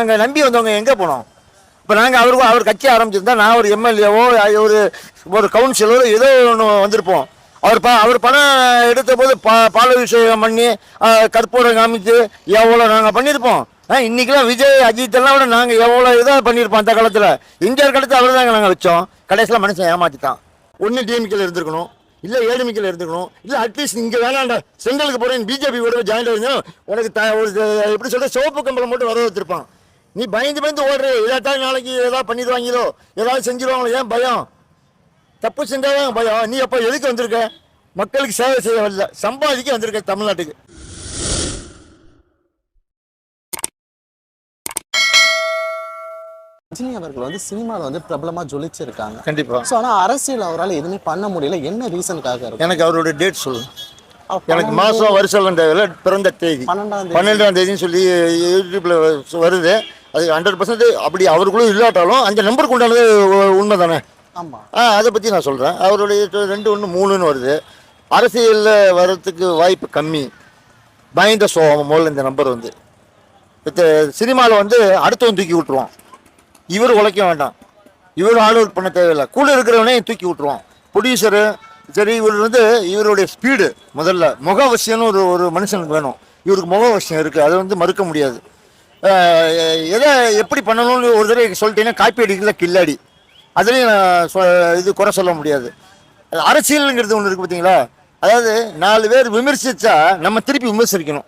நாங்கள் நம்பி வந்தவங்க எங்கே போனோம்? இப்போ நாங்கள் அவருக்கும் அவர் கட்சி ஆரம்பிச்சிருந்தா நான் ஒரு எம்எல்ஏவோ ஒரு ஒரு கவுன்சிலரோ ஏதோ ஒன்று வந்திருப்போம். அவர் ப அவர் பணம் எடுத்த போது பா பால பண்ணி கற்பூரம் காமிச்சு எவ்வளோ நாங்கள் பண்ணியிருப்போம். ஆ இன்றைக்கெலாம் விஜய் அஜித் எல்லாம் விட நாங்கள் எவ்வளோ இதாக பண்ணியிருப்போம் அந்த காலத்தில். எம்ஜிஆர் காலத்தில் அவர் தாங்க நாங்கள் வச்சோம். கடைசியில் மனுஷன் ஏமாற்றிட்டான் ஒன்று டிஎம்கேல இருந்திருக்கணும். இல்லை ஏழுமிக்கல இருந்துக்கணும் இல்லை அட்லீஸ்ட் இங்கே வேணாண்டா செங்கலுக்கு போகிறேன் பிஜேபி கூட ஜாயின் ஆயிருந்தோம் உனக்கு த ஒரு எப்படி சொல்ற சிவப்பு கம்பளம் மட்டும் வர வச்சிருப்பான் நீ பயந்து பயந்து ஓடுற இதாத்தான் நாளைக்கு ஏதாவது பண்ணிடுவாங்களோ ஏதாவது செஞ்சிருவாங்களோ ஏன் பயம் தப்பு செஞ்சாதான் பயம் நீ அப்போ எதுக்கு வந்திருக்க மக்களுக்கு சேவை செய்ய வரல சம்பாதிக்க வந்திருக்க தமிழ்நாட்டுக்கு ரஜினி அவர்கள் வந்து சினிமாவில் வந்து பிரபலமா ஜொலிச்சிருக்காங்க கண்டிப்பா ஸோ ஆனால் அரசியல் அவரால் எதுவுமே பண்ண முடியல என்ன ரீசனுக்காக இருக்கும் எனக்கு அவரோட டேட் சொல்லு அவர் எனக்கு மாதம் வருஷம் தேவையில்ல பிறந்த தேதி பன்னெண்டாம் தேதி பன்னெண்டாம் தேதின்னு சொல்லி யூடியூப்ல வருது அது ஹண்ட்ரட் பர்சன்ட் அப்படி அவருக்குள்ள இல்லாட்டாலும் அந்த நம்பருக்கு உண்டானது உண்மை தானே ஆமா. ஆ அதை பற்றி நான் சொல்கிறேன் அவருடைய ரெண்டு ஒன்று மூணுன்னு வருது. அரசியலில் வர்றதுக்கு வாய்ப்பு கம்மி. பயந்த சோகம் முதல்ல இந்த நம்பர் வந்து. சினிமாவில் வந்து அடுத்தவன் தூக்கி விட்டுருவான். இவர் உழைக்க வேண்டாம். இவர் ஹார்ட் ஒர்க் பண்ண தேவையில்லை. கூட இருக்கிறவனே தூக்கி விட்டுருவான். ப்ரொடியூசரு சரி இவர் வந்து இவருடைய ஸ்பீடு முதல்ல முகவசியம்னு ஒரு ஒரு மனுஷனுக்கு வேணும். இவருக்கு முகவசியம் இருக்குது அதை வந்து மறுக்க முடியாது. எதை எப்படி பண்ணணும்னு ஒரு தடவை சொல்லிட்டீங்கன்னா காப்பி அடிக்கல கில்லாடி. அதுலேயும் நான் சொ- இது குறை சொல்ல முடியாது. அரசியலுங்கிறது ஒன்று இருக்குது பார்த்தீங்களா அதாவது நாலு பேர் விமர்சித்தா நம்ம திருப்பி விமர்சிக்கணும்.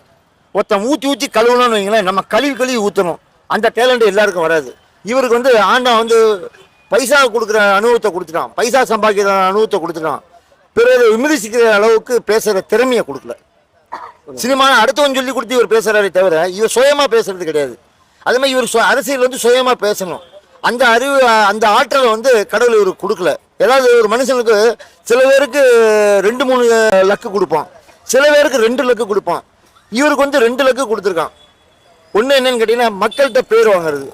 ஒருத்தன் ஊற்றி ஊற்றி கழுவணும்னு வைங்களேன் நம்ம கழுவி கழுவி ஊற்றணும் அந்த டேலண்ட் எல்லாருக்கும் வராது. இவருக்கு வந்து ஆண்டா வந்து பைசா கொடுக்குற அனுபவத்தை கொடுத்துட்டான். பைசா சம்பாதிக்கிற அனுபவத்தை கொடுத்துட்டான். பிறகு விமர்சிக்கிற அளவுக்கு பேசுகிற திறமையை கொடுக்கல. சினிமா அடுத்தவன் சொல்லி கொடுத்து இவர் பேசுறாரே தவிர இவர் சுயமா பேசுறது கிடையாது. அதே மாதிரி இவர் சு- அரசியல் வந்து சுயமா பேசணும். அந்த அறிவு அந்த ஆற்றலை வந்து கடவுள் இவருக்கு கொடுக்கல. ஏதாவது ஒரு மனுஷனுக்கு சில பேருக்கு ரெண்டு மூணு லக்கு கொடுப்பான். சில பேருக்கு ரெண்டு லக்கு கொடுப்பான். இவருக்கு வந்து ரெண்டு லக்கு கொடுத்துருக்கான். ஒன்று என்னன்னு கேட்டீங்கன்னா மக்கள்கிட்ட பேர் வாங்குறது.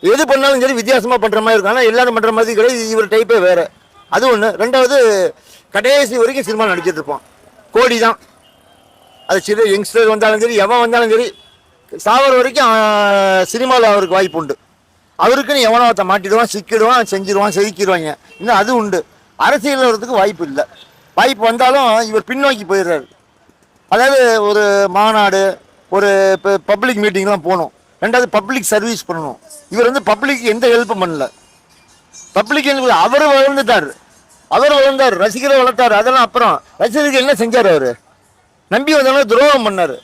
எது பண்ணாலும் சரி வித்தியாசமாக பண்ணுற மாதிரி இருக்கும். ஆனால் எல்லாரும் பண்ணுற மாதிரி கிடையாது. இவர் டைப்பே வேறு. அது ஒன்று ரெண்டாவது கடைசி வரைக்கும் சினிமா நடிச்சிட்டு இருப்பான். கோடி தான். அது சிறு யங்ஸ்டர் வந்தாலும் சரி எவன் வந்தாலும் சரி சாவர வரைக்கும் சினிமாவில் அவருக்கு வாய்ப்பு உண்டு. அவருக்குன்னு எவனோ ஒருத்த மாட்டிடுவான் சிக்கிடுவான் செஞ்சிடுவான் செதுக்கிடுவாங்க. இன்னும் அது உண்டு. அரசியல் வர்றதுக்கு வாய்ப்பு இல்லை. வாய்ப்பு வந்தாலும் இவர் பின்னோக்கி போயிடுறாரு. அதாவது ஒரு மாநாடு ஒரு இப்போ பப்ளிக் மீட்டிங்லாம் போகணும். ரெண்டாவது பப்ளிக் சர்வீஸ் பண்ணணும். இவர் வந்து பப்ளிக் எந்த ஹெல்ப்பும் பண்ணல. பப்ளிக் அவர் வளர்ந்துட்டார். அவர் வளர்ந்தார் ரசிகரை வளர்த்தார். அதெல்லாம் அப்புறம் ரசிகருக்கு என்ன செஞ்சார் அவர்? நம்பி வந்தவங்க துரோகம் பண்ணார்.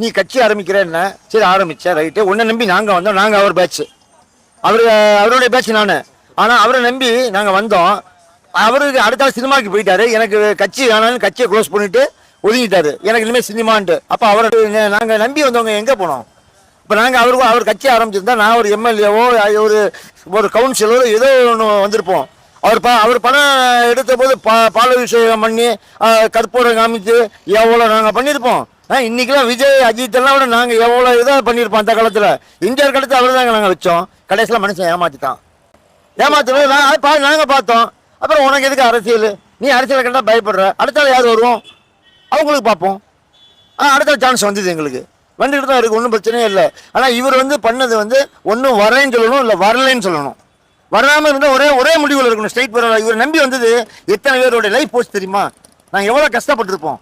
நீ கட்சி ஆரம்பிக்கிறேன்னா சரி ஆரம்பித்தேன் ரைட்டு உன்னை நம்பி நாங்கள் வந்தோம். நாங்கள் அவர் பேட்ச் அவர் அவருடைய பேட்ச் நான். ஆனால் அவரை நம்பி நாங்கள் வந்தோம். அவருக்கு அடுத்த நாள் சினிமாவுக்கு போயிட்டாரு. எனக்கு கட்சி வேணாலும் கட்சியை க்ளோஸ் பண்ணிட்டு ஒதுங்கிட்டாரு. எனக்கு இனிமேல் சினிமான்ட்டு. அப்போ அவரை நாங்கள் நம்பி வந்தவங்க எங்கே போனோம்? இப்போ நாங்கள் அவருக்கும் அவர் கட்சி ஆரம்பிச்சிருந்தா நான் ஒரு எம்எல்ஏவோ ஒரு ஒரு கவுன்சிலரோ ஏதோ ஒன்று வந்திருப்போம். அவர் ப அவர் பணம் எடுத்த போது பா பாலாபிஷேகம் பண்ணி கற்பூரம் காமித்து எவ்வளோ நாங்கள் பண்ணியிருப்போம். ஆ இன்னைக்கெல்லாம் விஜய் அஜித் எல்லாம் விட நாங்கள் எவ்வளோ இதாக பண்ணியிருப்போம் அந்த காலத்தில். எம்ஜிஆர் காலத்தில் அவர் தாங்க நாங்கள் வச்சோம். கடைசியில் மனுஷன் ஏமாற்றிட்டான் ஏமாத்துறது நான் பா நாங்கள் பார்த்தோம். அப்புறம் உனக்கு எதுக்கு அரசியல்? நீ அரசியலை கண்டா பயப்படுற. அடுத்தால் யார் வருவோம்? அவங்களுக்கு பார்ப்போம். ஆ அடுத்த சான்ஸ் வந்தது எங்களுக்கு. வந்துக்கிட்டு தான் இருக்குது ஒன்றும் பிரச்சனையே இல்லை. ஆனால் இவர் வந்து பண்ணது வந்து ஒன்றும் வரேன்னு சொல்லணும் இல்லை வரலைன்னு சொல்லணும். வராமல் இருந்தால் ஒரே ஒரே முடிவில் இருக்கணும். ஸ்ட்ரைட் பரவாயில்ல இவர் நம்பி வந்தது எத்தனை பேரோட லைஃப் போச்சு தெரியுமா? நாங்கள் எவ்வளோ கஷ்டப்பட்டிருப்போம்.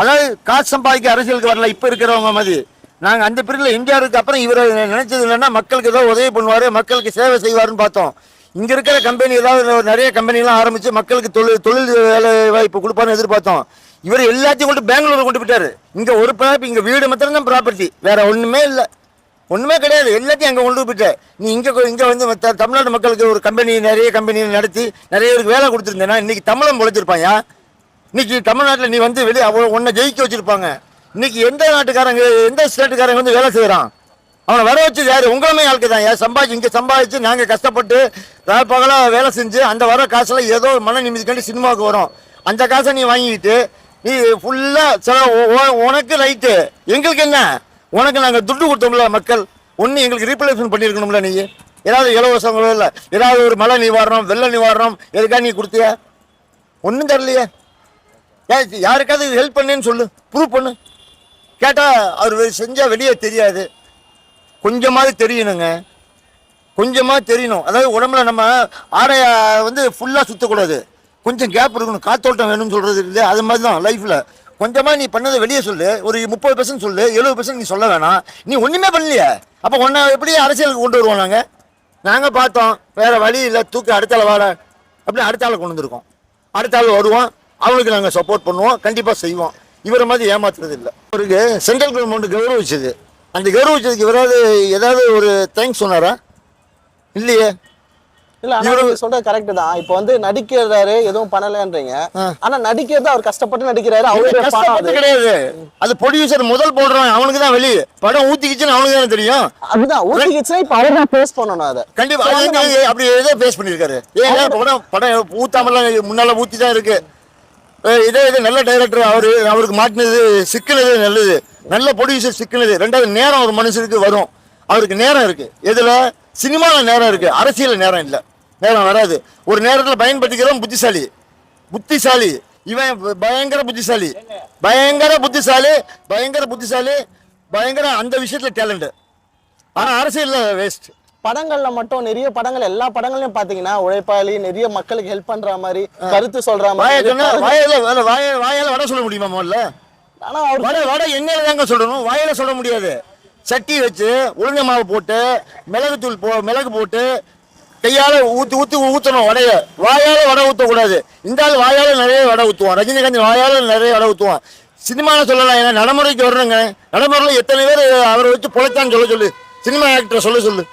அதாவது காசு சம்பாதிக்க அரசியலுக்கு வரல இப்போ இருக்கிறவங்க மாதிரி. நாங்கள் அந்த பீரியடில் எம்ஜிஆருக்கு அப்புறம் இவர் நினச்சது என்னன்னா மக்களுக்கு ஏதோ உதவி பண்ணுவார் மக்களுக்கு சேவை செய்வாருன்னு பார்த்தோம். இங்கே இருக்கிற கம்பெனி ஏதாவது நிறைய கம்பெனிலாம் ஆரம்பித்து மக்களுக்கு தொழில் தொழில் வேலை வாய்ப்பு கொடுப்பாருன்னு எதிர்பார்த்தோம். இவர் எல்லாத்தையும் கொண்டு பெங்களூர் கொண்டு போயிட்டார். இங்கே ஒரு ப்ராப்பர்ட்டி இங்கே வீடு மட்டும்தான் ப்ராப்பர்ட்டி வேறு ஒன்றுமே இல்லை. ஒன்றுமே கிடையாது. எல்லாத்தையும் அங்கே கொண்டு போயிட்டேன் நீ இங்கே இங்கே வந்து மத்த தமிழ்நாட்டு மக்களுக்கு ஒரு கம்பெனி நிறைய கம்பெனி நடத்தி நிறைய பேருக்கு வேலை கொடுத்துருந்தேன்னா இன்றைக்கி தமிழன் பொழைச்சிருப்பாயா இன்னைக்கு தமிழ்நாட்டில் நீ வந்து வெளியே அவ்வளோ ஒன்றை ஜெயிக்க வச்சுருப்பாங்க. இன்னைக்கு எந்த நாட்டுக்காரங்க எந்த ஸ்டேட்டுக்காரங்க வந்து வேலை செய்கிறான் அவனை வர வச்சது யார்? உங்களுமே ஆளுக்கு தான் ஏன் சம்பாதிச்சு இங்கே சம்பாதிச்சு நாங்கள் கஷ்டப்பட்டு பகலாக வேலை செஞ்சு அந்த வர காசில் ஏதோ ஒரு மன நிம்மதிக்காண்டி சினிமாவுக்கு வரும். அந்த காசை நீ வாங்கிக்கிட்டு நீ ஃபுல்லாக சில உனக்கு ரைட்டு எங்களுக்கு என்ன? உனக்கு நாங்கள் துட்டு கொடுத்தோம்ல மக்கள். ஒன்று எங்களுக்கு ரீப்ளேஸ்மெண்ட் பண்ணியிருக்கணும்ல நீ ஏதாவது இலவசங்களோ இல்லை ஏதாவது ஒரு மழை நிவாரணம் வெள்ள நிவாரணம் எதுக்காக நீ கொடுத்தியா? ஒன்றும் தரலையே. யாருக்காவது ஹெல்ப் பண்ணேன்னு சொல்லு ப்ரூவ் பண்ணு. கேட்டால் அவர் செஞ்சால் வெளியே தெரியாது. கொஞ்சமாவது தெரியணுங்க. கொஞ்சமாக தெரியணும். அதாவது உடம்புல நம்ம ஆடைய வந்து ஃபுல்லாக சுற்றக்கூடாது கொஞ்சம் கேப் இருக்கணும். காத்தோட்டம் வேணும்னு சொல்கிறது இல்லை அது மாதிரி தான் லைஃப்பில் கொஞ்சமாக நீ பண்ணதை வெளியே சொல்லு. ஒரு முப்பது பர்சன்ட் சொல்லு எழுபது பர்சன்ட் நீ சொல்ல வேணாம். நீ ஒன்றுமே பண்ணலையே. அப்போ உன்னை எப்படி அரசியலுக்கு கொண்டு வருவோம் நாங்கள் நாங்கள் பார்த்தோம் வேறு வழி இல்லை தூக்கி அடுத்த ஆள் வாட அப்படி அடுத்த ஆளை கொண்டு வந்திருக்கோம். அடுத்த ஆள் வருவோம் அவனுக்கு நாங்கள் சப்போர்ட் பண்ணுவோம் கண்டிப்பாக செய்வோம். இவரை மாதிரி ஏமாத்துறது இல்லை. அவருக்கு சென்ட்ரல் கவர்மெண்ட் கௌரவிச்சது. அந்த கௌரவிச்சதுக்கு இவராவது ஏதாவது ஒரு தேங்க்ஸ் சொன்னாரா? இல்லையே. இல்ல சொல்றது கரெக்ட் தான். இப்போ வந்து நடிக்கிறாரு எதுவும் பண்ணலன்றீங்க. ஆனா நடிக்கிறது அவர் கஷ்டப்பட்டு நடிக்கிறாரு அது. கிடையாது. அது ப்ரொடியூசர் முதல் போடுறான் அவனுக்கு தான் வெளியே படம் ஊத்திக்கிச்சுன்னு அவனுக்கு தானே தெரியும். அதுதான் ஊத்திக்கிச்சுன்னா இப்போ அவர் தான் ஃபேஸ் பண்ணணும் அதை. கண்டிப்பா. அப்படி ஏதோ ஃபேஸ் பண்ணிருக்காரு ஏன் படம் படம் ஊத்தாமலாம் முன்னால ஊத்தி தான் இருக்கு இதே இது நல்ல டைரக்டர் அவரு அவருக்கு மாட்டினது சிக்கினது நல்லது. நல்ல ப்ரொடியூசர் சிக்கினது. ரெண்டாவது நேரம் ஒரு மனுஷனுக்கு வரும். அவருக்கு நேரம் இருக்கு. எதுல? சினிமால நேரம் இருக்கு. அரசியல்ல நேரம் இல்ல. நேரம் வராது. ஒரு நேரத்துல பயன்படுத்திக்கிறவன் புத்திசாலி. புத்திசாலி. இவன் பயங்கர புத்திசாலி. பயங்கர புத்திசாலி. பயங்கர புத்திசாலி. பயங்கர அந்த விஷயத்துல டேலண்ட் ஆனா அரசியல்ல வேஸ்ட் படங்கள்ல மட்டும் நிறைய படங்கள் எல்லா படங்களையும் பாத்தீங்கன்னா உழைப்பாளி நிறைய மக்களுக்கு ஹெல்ப் பண்ற மாதிரி கருத்து சொல்ற மாதிரி. வாயால வாயால வட சொல்ல முடியுமா முதல்ல? ஆனா வட வட எண்ணெயில தாங்க சொல்லணும். வாயில சொல்ல முடியாது. சட்டி வச்சு உளுந்த மாவு போட்டு மிளகுத்தூள் போ மிளகு போட்டு கையால் ஊற்றி ஊற்றி ஊற்றணும் வடைய. வாயால் வடை ஊற்றக்கூடாது இந்த ஆள் வாயால் நிறைய வடை ஊற்றுவான் ரஜினிகாந்த் வாயால் நிறைய வடை ஊற்றுவான் சினிமாவில் சொல்லலாம் ஏன்னா நடைமுறைக்கு வரணுங்க. நடைமுறையில் எத்தனை பேர் அவரை வச்சு பொழைச்சான்னு சொல்ல சொல்லு. சினிமா ஆக்டரை சொல்ல சொல்லு.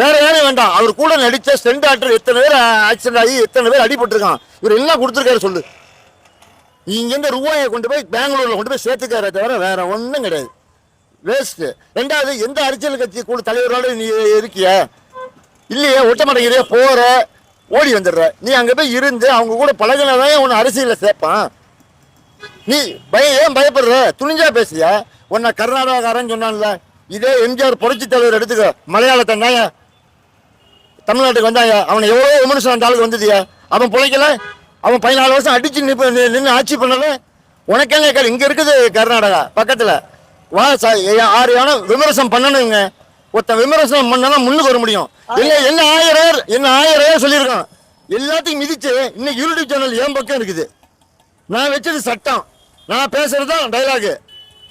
வேற யாரும் வேண்டாம். அவர் கூட நடித்த ஸ்டெண்ட் ஆக்டர் எத்தனை பேர் ஆக்சிடென்ட் ஆகி எத்தனை பேர் அடிபட்டிருக்கான். இவர் என்ன கொடுத்துருக்காரு சொல்லு. இங்கேருந்து ரூபாயை கொண்டு போய் பெங்களூரில் கொண்டு போய் சேர்த்துக்காரே தவிர வேற ஒன்றும் கிடையாது. வேஸ்ட்டு ரெண்டாவது எந்த அரசியல் கட்சி கூட தலைவரோட நீ இருக்கிய? இல்லையே ஒட்ட போகிற ஓடி வந்துடுற. நீ அங்கே போய் இருந்து அவங்க கூட பழகினதான் உன்னை அரசியலில் சேர்ப்பான். நீ பய ஏன் பயப்படுற? துணிஞ்சா பேசிய உன்னை கர்நாடகாரன் சொன்னான்ல. இதே எம்ஜிஆர் புரட்சி தலைவர் எடுத்துக்க. மலையாளத்தை நாய. தமிழ்நாட்டுக்கு வந்தாயா? அவனை எவ்வளோ விமர்சனம் அந்த ஆளுக்கு வந்ததுயா? அவன் பிழைக்கல? அவன் பதினாலு வருஷம் அடிச்சு நிப்ப- நின்று ஆட்சி பண்ணல? உனக்கே கேட்கல இங்கே இருக்குது கர்நாடகா பக்கத்தில். வா ச- ஏ- ஆறு யானை விமர்சனம் பண்ணணுங்க. ஒருத்தன் விமர்சனம் பண்ணா முன்னுக்கு வர முடியும். என்ன என்ன ஆயிரம் என்ன ஆயிரம் சொல்லியிருக்கான். எல்லாத்தையும் மிதிச்சு இன்னைக்கு யூடியூப் சேனல் என் பக்கம் இருக்குது. நான் வச்சது சட்டம். நான் பேசுறது தான் டைலாகு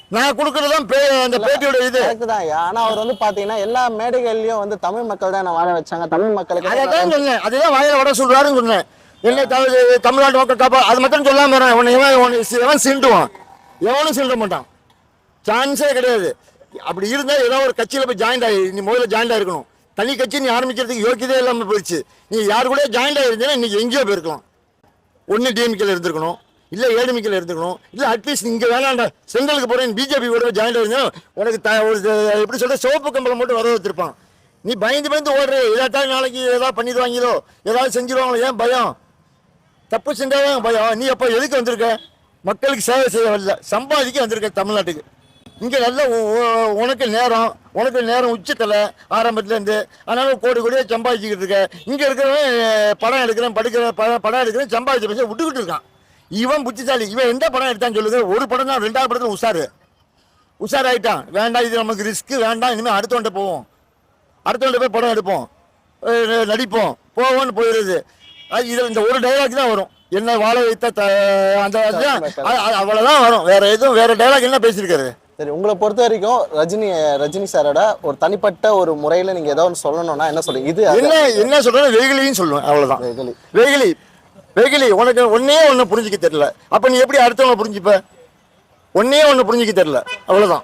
நான் கொடுக்கறது தான் பே அந்த பேட்டியோட இது. தான். ஆனா அவர் வந்து பாத்தீங்கன்னா எல்லா மேடைகள்லயும் வந்து தமிழ் மக்கள் தான் வாழ வச்சாங்க. தமிழ் மக்களுக்கு அதை தான் சொன்னேன். அதுதான் வாயில வட சொல்றாருன்னு சொன்னேன். என்ன தமிழ் தமிழ்நாட்டு மக்கள் காப்பா அது மட்டும் சொல்லாம இவன் எவன் சீண்டுவான். எவனும் சீண்ட மாட்டான். சான்ஸே கிடையாது. அப்படி இருந்தால் ஏதோ ஒரு கட்சியில் போய் ஜாயின் ஆகி நீ முதல்ல ஜாயிண்ட் ஆயிருக்கணும். தனி கட்சி நீ ஆரம்பிக்கிறதுக்கு யோக்கியதே இல்லாமல் போயிடுச்சு. நீ யார் கூட ஜாயின் ஆகிருந்தீங்கன்னா இன்னைக்கு எங்கேயோ போயிருக்கலாம். ஒன்று டிஎம்கேல இருந்திருக்கணும். இல்லை ஏடிமிக்கல இருந்துக்கணும் இல்லை அட்லீஸ்ட் இங்கே வேணாண்டா செங்கலுக்கு போகிறேன் பிஜேபி கூட ஜாயின் ஆகிருந்தேன் உனக்கு த ஒரு எப்படி சொல்கிற சிவப்பு கம்பளம் மட்டும் வர வச்சுருப்பான் நீ பயந்து பயந்து ஓடுற ஏதாட்டாலும் நாளைக்கு ஏதாவது பண்ணிடுவாங்களோ ஏதாவது செஞ்சிருவாங்களோ ஏன் பயம்? தப்பு செஞ்சாதான் பயம். நீ அப்போ எதுக்கு வந்திருக்க? மக்களுக்கு சேவை செய்ய வரல. சம்பாதிக்க வந்திருக்க தமிழ்நாட்டுக்கு. இங்கே நல்ல உனக்கு நேரம் உனக்கு நேரம் உச்சத்தில் ஆரம்பத்துலேருந்து. அதனால கோடி கோடியாக சம்பாதிச்சுக்கிட்டு இருக்க. இங்கே இருக்கிறவன் படம் எடுக்கிறேன் படிக்கிறேன் படம் படம் எடுக்கிறேன் சம்பாதிச்ச பைசா விட்டுக்கிட்டு இருக்கான். இவன் புத்திசாலி. இவன் எந்த படம் எடுத்தான்னு சொல்லுங்க. ஒரு படம் தான் ரெண்டாவது படத்தில் உஷாரு. உஷாராயிட்டான் வேண்டாம் இது நமக்கு ரிஸ்க் வேண்டாம் இனிமேல் அடுத்தவன்ட்ட போவோம். அடுத்தவன்ட்ட போய் படம் எடுப்போம். நடிப்போம். போவோம்னு போயிடுது. அது இது இந்த ஒரு டைலாக் தான் வரும். என்ன வாழ வைத்த அந்த அதுதான் அ- அ- அவ்வளவுதான் வரும். வேற எதுவும் வேற டைலாக் என்ன பேசியிருக்காரு? சரி உங்களை பொறுத்த வரைக்கும் ரஜினி ரஜினி சாரோட ஒரு தனிப்பட்ட ஒரு முறையில நீங்க ஏதோ ஒன்று சொல்லணும்னா என்ன சொல்றீங்க இது என்ன என்ன சொல்றது வெகுலின்னு சொல்லுவேன் அவ்வளவுதான். வெகுளி. வெகுலி வெகுலி உனக்கு ஒன்னே ஒன்று புரிஞ்சுக்க தெரியல. அப்ப நீ எப்படி அடுத்தவங்க புரிஞ்சுப்ப? ஒன்னே ஒன்று புரிஞ்சுக்க தெரியல அவ்வளவுதான்.